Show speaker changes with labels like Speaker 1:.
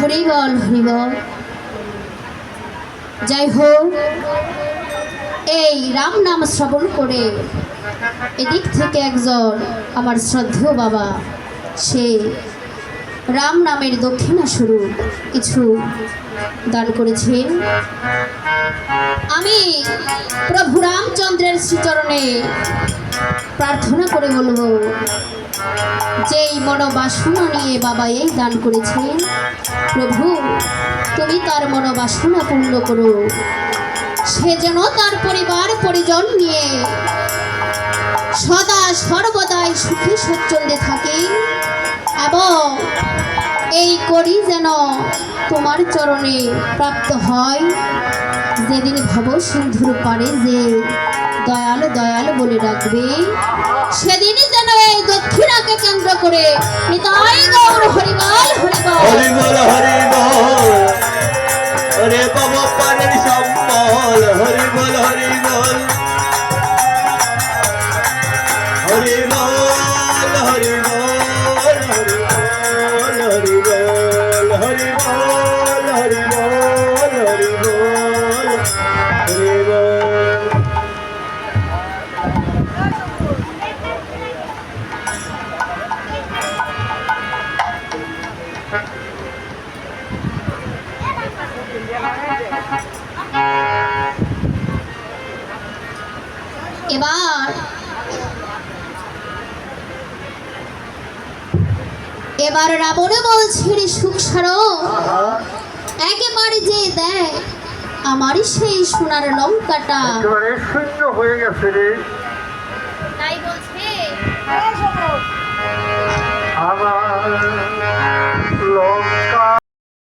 Speaker 1: হরিবল হরিবল যাই হোক, এই রাম নাম শ্রবণ করে এদিক থেকে একজন আমার শ্রদ্ধেয় বাবা, সে রাম নামের দক্ষিণা স্বরূপ কিছু দান করেছেন। আমি প্রভু রামচন্দ্রের শ্রীচরণে প্রার্থনা করে বলব যেই মনোবাসনা নিয়ে বাবা এই দান করেছেন প্রভু, তুমি তার মনোবাসনা পূর্ণ করো। সে যেন তার পরিবার, পরিজন নিয়ে সদা সর্বদাই সুখী সচ্ছন্দে থাকে এবং এই করি যেন তোমার চরণে প্রাপ্ত হয়। যেদিন ভব সিন্ধুর পারে যে দয়াল দয়াল বলে ডাকবে, সেদিনই দক্ষিণাকে কেন্দ্র করে নিতাই গৌর হরিবল হরিবল
Speaker 2: হরিবল হরিবল হরে পব সম্বল হরিবল হরিবল হরিবল হরিবল হরিবল
Speaker 1: এবার এবার রাবণ বলছে রে সুখ সারো একেবারে যে দেয় আমারই সেই সোনার লঙ্কাটা।
Speaker 3: শূন্য হয়ে গেছে রে।
Speaker 1: তাই বলছে।
Speaker 3: আমার long